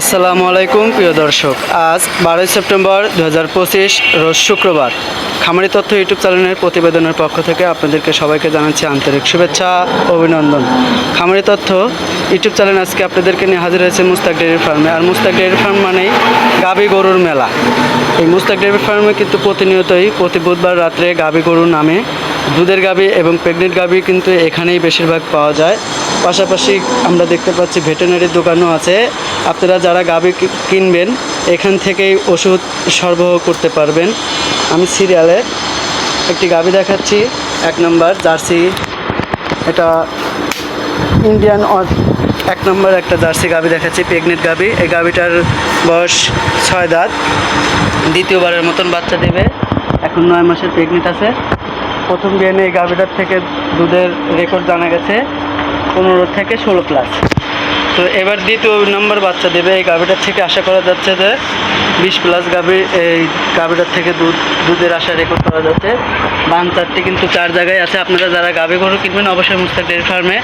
আসসালামু আলাইকুম, প্রিয় দর্শক। আজ বারোই সেপ্টেম্বর দু হাজার পঁচিশ রোজ শুক্রবার। খামারি তথ্য ইউটিউব চ্যানেলের প্রতিবেদনের পক্ষ থেকে আপনাদেরকে সবাইকে জানাচ্ছি আন্তরিক শুভেচ্ছা, অভিনন্দন। খামারি তথ্য ইউটিউব চ্যানেল আজকে আপনাদেরকে নিয়ে হাজির হয়েছে মুস্তাক ডেয়ারি ফার্মে। আর মুস্তাক ডেয়ারি ফার্ম মানেই গাবি গরুর মেলা। এই মুস্তাক ডেয়ারি ফার্মে কিন্তু প্রতিনিয়তই প্রতি বুধবার রাত্রে গাবি গরুর নামে দুধের গাবি এবং প্রেগনেন্ট গাবি কিন্তু এখানেই বেশিরভাগ পাওয়া যায়। পাশাপাশি আমরা দেখতে পাচ্ছি ভেটেনারির দোকানও আছে। আপনারা যারা কি- কিনবেন, এখান থেকেই ওষুধ সরবরাহ করতে পারবেন। আমি সিরিয়ালে একটি গাবি দেখাচ্ছি, এক নম্বর জার্সি। এটা ইন্ডিয়ান এক নম্বর একটা জার্সি গাবি দেখাচ্ছি, প্রেগনেন্ট গাবি এই গাবিটার বয়স ছয় দাঁত। দ্বিতীয়বারের মতন বাচ্চা দেবে। এখন নয় মাসের প্রেগনেন্ট আছে। প্রথম বিয়ানে এই গাভীটার থেকে দুধের রেকর্ড জানা গেছে পনেরো থেকে ষোলো প্লাস তো এবার দ্বিতীয় নম্বর বাচ্চা দেবে। এই গাভীটার থেকে আশা করা যাচ্ছে যে বিশ প্লাস গাভীর এই গাভীটার থেকে দুধ, দুধের আশা রেকর্ড করা যাচ্ছে। বান চারটি কিন্তু চার জায়গায় আছে। আপনারা যারা গাভি গরু কিনবেন, অবশ্যই মুস্তাক ডেয়ারি ফার্মে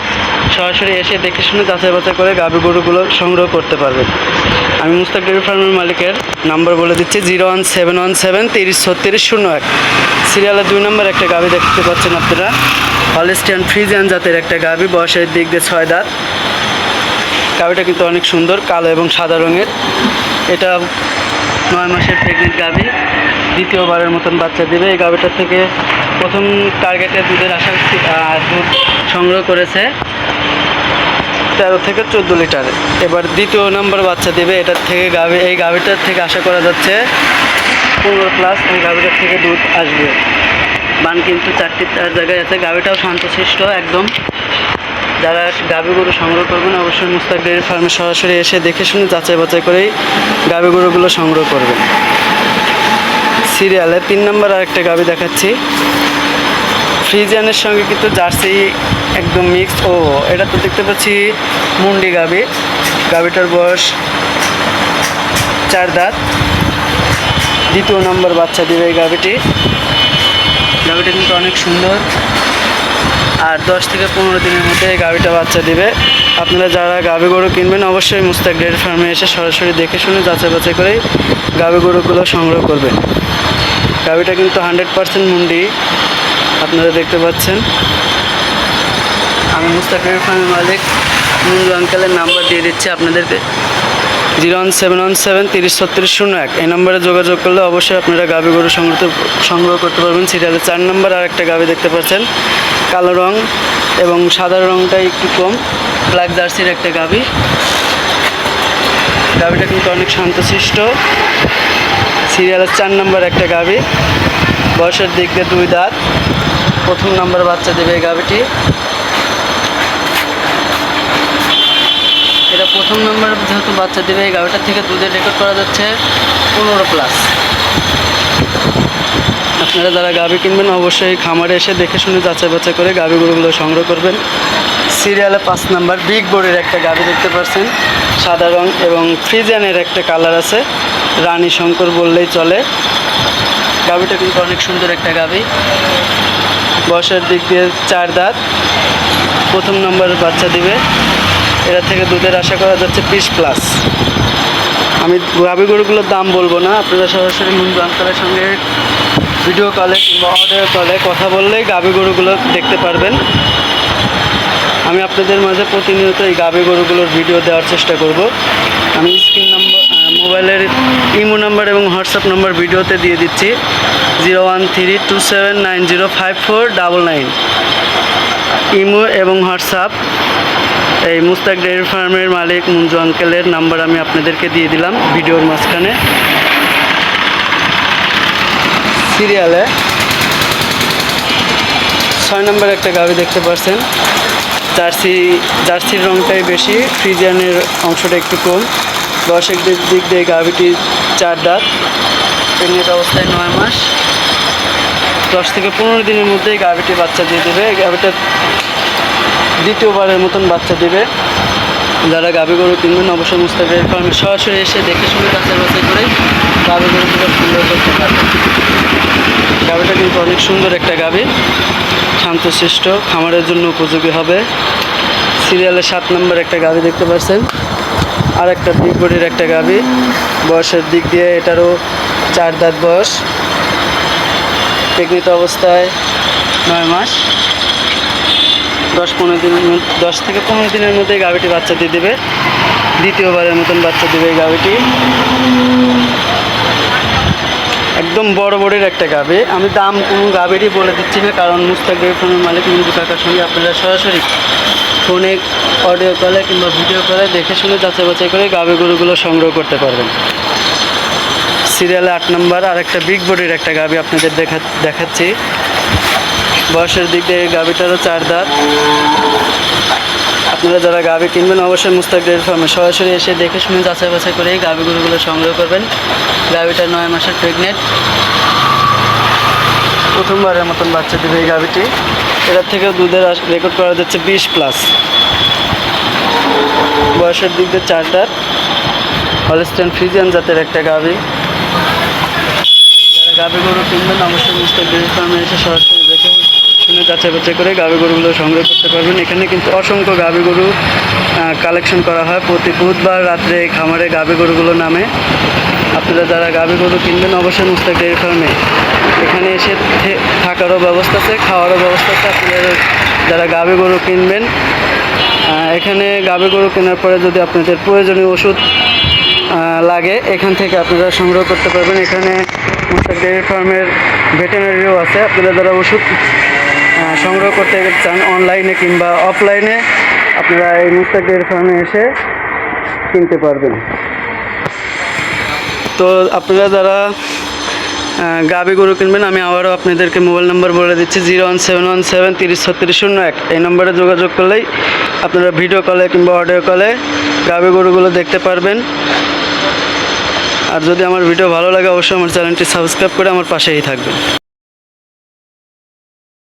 সরাসরি এসে দেখে শুনে যাচাই বাছাই করে গাভী গরুগুলো সংগ্রহ করতে পারবেন। আমি মুস্তাক ডেয়ারি ফার্মের মালিকের নাম্বার বলে দিচ্ছি, zero one seven one seven তিরিশ ছত্রিশ শূন্য এক। সিরিয়ালের দুই নম্বর একটা গাভী দেখতে পাচ্ছেন আপনারা। হলিস্টিয়ান ফ্রিজিয়ান জাতের একটা গাভী, বয়সের দিক দিয়ে ছয় দাঁত। গাভিটা কিন্তু অনেক সুন্দর, কালো এবং সাদা রঙের। এটা নয় মাসের প্রেগনেন্ট গাভি দ্বিতীয়বারের মতন বাচ্চা দেবে। এই গাভিটার থেকে প্রথম টার্গেটে দুধের আশা দুধ সংগ্রহ করেছে। তেরো থেকে চোদ্দ লিটার। এবার দ্বিতীয় নম্বর বাচ্চা দেবে। এটার থেকে গাভি এই গাভিটার থেকে আশা করা যাচ্ছে পনেরো প্লাস এই গাভিটার থেকে দুধ আসবে। বান কিন্তু চারটি, চার জায়গায় আছে। গাভিটাও শান্তশিষ্ট, একদম যারা গাভী গরু সংগ্রহ করবেন, অবশ্যই মুস্তাক ডেয়ারি ফার্মে সরাসরি এসে দেখে শুনে যাচাই বাছাই করেই গাভী গরুগুলো সংগ্রহ করবেন। সিরিয়ালে তিন নম্বর আরেকটা গাভী দেখাচ্ছি। ফ্রিজিয়ানের সঙ্গে কিন্তু জার্সি একদম মিক্সড ও, এটা তো দেখতে পাচ্ছি মুন্ডি গাভী গাভীটার বয়স চার দাঁত। দ্বিতীয় নম্বর বাচ্চা দিবে এই গাভীটি গাভীটা কিন্তু অনেক সুন্দর। আর দশ থেকে পনেরো দিনের মধ্যে এই গাভিটা বাচ্চা দিবে। আপনারা যারা গাভী গরু কিনবেন, অবশ্যই মুস্তাক ডেয়ারি ফার্মে এসে সরাসরি দেখে শুনে যাচাই বাছাই করেই গাভী গরুগুলো সংগ্রহ করবেন। গাভিটা কিন্তু হান্ড্রেড পার্সেন্ট মুন্ডি। আপনারা দেখতে পাচ্ছেন। আমি মুস্তাক ডেয়ারি ফার্মের মালিক। মুন্ডু আঙ্কেলের নাম্বার দিয়ে দিচ্ছি আপনাদেরকে। Zero one seven one seven তিরিশ ছত্রিশ শূন্য এক। এই নম্বরে যোগাযোগ করলে অবশ্যই আপনারা গাভী গরু সংগ্রহ সংগ্রহ করতে পারবেন। সিরিয়ালে চার নম্বর আর একটা গাভী দেখতে পাচ্ছেন। কালো রং এবং সাদা রংটা একটু কম। ব্ল্যাক জার্সির একটা গাভী গাভীটা কিন্তু অনেক শান্তশিষ্ট। সিরিয়ালের চার নম্বর একটা গাভী বয়সের দিক দিয়ে দুই দাঁত। প্রথম নম্বর বাচ্চা দেবে এই গাভীটি এটা প্রথম নম্বর যেহেতু বাচ্চা দেবে, এই গাভিটার থেকে দুধের রেকর্ড করা যাচ্ছে পনেরো প্লাস আপনারা যারা গাভি কিনবেন, অবশ্যই খামারে এসে দেখে শুনে যাচাই বাছাই করে গাভি গরুগুলো সংগ্রহ করবেন। সিরিয়ালে পাঁচ নাম্বার, বিগ বোর্ডের একটা গাভি দেখতে পাচ্ছেন। সাদা রং এবং ফ্রিজানের একটা কালার আছে। রানী শঙ্কর বললেই চলে। গাভিটা কিন্তু অনেক সুন্দর একটা গাভি বয়সের দিক দিয়ে চার দাঁত। প্রথম নম্বর বাচ্চা দিবে। এটা থেকে দুধের আশা করা যাচ্ছে বিশ প্লাস আমি গাভী গরুগুলোর দাম বলব না, আপনারা সরাসরি মুন্ডু আঙ্কালের সঙ্গে ভিডিও কলে কিংবা অডিও কলে কথা বললেই গাভী গরুগুলো দেখতে পারবেন। আমি আপনাদের মাঝে প্রতিনিয়ত এই গাভী গরুগুলোর ভিডিও দেওয়ার চেষ্টা করব। আমি স্ক্রিন নাম্বার মোবাইলের ইমো নাম্বার এবং হোয়াটসঅ্যাপ নাম্বার ভিডিওতে দিয়ে দিচ্ছি। Zero one three two seven nine zero five four double nine. Imo এবং হোয়াটসঅ্যাপ। এই মুস্তাক ডেয়ারি ফার্মের মালিক মুঞ্জু আঙ্কেলের নাম্বার আমি আপনাদেরকে দিয়ে দিলাম ভিডিওর মাঝখানে। সিরিয়ালে। ছয় নম্বর একটা গাভি দেখতে পাচ্ছেন জার্সি, জার্সির রংটাই বেশি, ফ্রিজিয়ানের অংশটা একটু কম। বয়সের দিক দিক দিয়ে গাভিটি চার দাঁত। প্রেগনেন্ট অবস্থায় নয় মাস। দশ থেকে পনেরো দিনের মধ্যেই গাভিটি বাচ্চা দিয়ে দেবে। গাভিটা দ্বিতীয়বারের মতন বাচ্চা দেবে। যারা গাভী গরু কিনবেন, অবশ্যই মুস্তাকের ফার্মে সরাসরি এসে দেখে শুনে বাছাই করে গাভী গরুগুলো সুন্দর করতে পারবে গাভীটা কিন্তু অনেক সুন্দর একটা গাভী শান্তশিষ্ট, খামারের জন্য উপযোগী হবে। সিরিয়ালের সাত নম্বর একটা গাভী দেখতে পাচ্ছেন। আর একটা বিগ বডির একটা গাভি বয়সের দিক দিয়ে এটারও চার দাঁত বয়স। প্রেগনিত অবস্থায় নয় মাস। দশ পনেরো দিন দশ থেকে পনেরো দিনের মধ্যে গাভিটি বাচ্চা দিয়ে দেবে। দ্বিতীয়বারের মতন বাচ্চা দেবে এই গাভিটি একদম বড় বড়ের একটা গাবে আমি দাম কোনো গাবেরই বলে দিচ্ছি না, কারণ মুস্তাক ডেয়ারি ফার্মের মালিক মিন্টু কাকার সঙ্গে আপনারা সরাসরি ফোনে অডিও কলে কিংবা ভিডিও কলে দেখে শুনে যাচাই বাছাই করে গাবে গরুগুলো সংগ্রহ করতে পারবেন। সিরিয়ালে আট নম্বর আর একটা বিগ বডির একটা গাবি আপনাদের দেখা দেখাচ্ছি। বয়সের দিক দিয়ে গাবিটারও চার দাঁত। আপনারা যারা গাবি কিনবেন, অবশ্যই মুস্তাক ডেয়ারি ফার্মে। সরাসরি এসে দেখে শুনে যাচাই বাছাই করে গরুগুলো সংগ্রহ করবেন। গাবিটা নয় মাসের প্রেগনেন্ট প্রথমবারের মতন বাচ্চা দেবে এই গাবিটি। এটার থেকেও দুধের রেকর্ড করা যাচ্ছে বিশ প্লাস বয়সের দিক দিয়ে চারটার। হলস্টেন ফ্রিজিয়ান জাতের একটা গাবি। যারা গাবি গরু কিনবেন, অবশ্যই মুস্তাক ডেয়ারি ফার্মে এসে সরাসরি দেখে শুনে যাচাই বাছাই করে গাভী গরুগুলো সংগ্রহ করতে পারবেন। এখানে কিন্তু অসংখ্য গাভী গরু কালেকশন করা হয়। প্রতি বুধবার রাত্রে খামারে গাভী গরুগুলো নামে। আপনারা যারা গাভী গরু কিনবেন, অবশ্যই মুস্তাক ডেয়ারি ফার্মে। এখানে এসে থাকারও ব্যবস্থা আছে, খাওয়ারও ব্যবস্থা আছে। আপনারা যারা গাভী গরু কিনবেন এখানে গাভী গরু কেনার পরে যদি আপনাদের প্রয়োজনীয় ওষুধ লাগে, এখান থেকে আপনারা সংগ্রহ করতে পারবেন। এখানে মুস্তাক ডেয়ারি ফার্মের ভেটেনারিও আছে। আপনারা যারা ওষুধ সংগ্রহ করতে চান অনলাইনে কিংবা অফলাইনে আপনারা এই মুস্তাক ডেয়ারি ফার্মে এসে কিনতে পারবেন। তো আপনারা যারা গাবি গরু কিনবেন, আমি আবারও আপনাদেরকে মোবাইল নাম্বার বলে দিচ্ছি zero one seven one seven তিরিশ ছত্রিশ শূন্য এক। এই নম্বরে যোগাযোগ করলেই আপনারা ভিডিও কলে কিংবা অডিও কলে গাবি গরুগুলো দেখতে পারবেন। আর যদি আমার ভিডিও ভালো লাগে, অবশ্যই আমার চ্যানেলটি সাবস্ক্রাইব করে আমার পাশেই থাকবেন।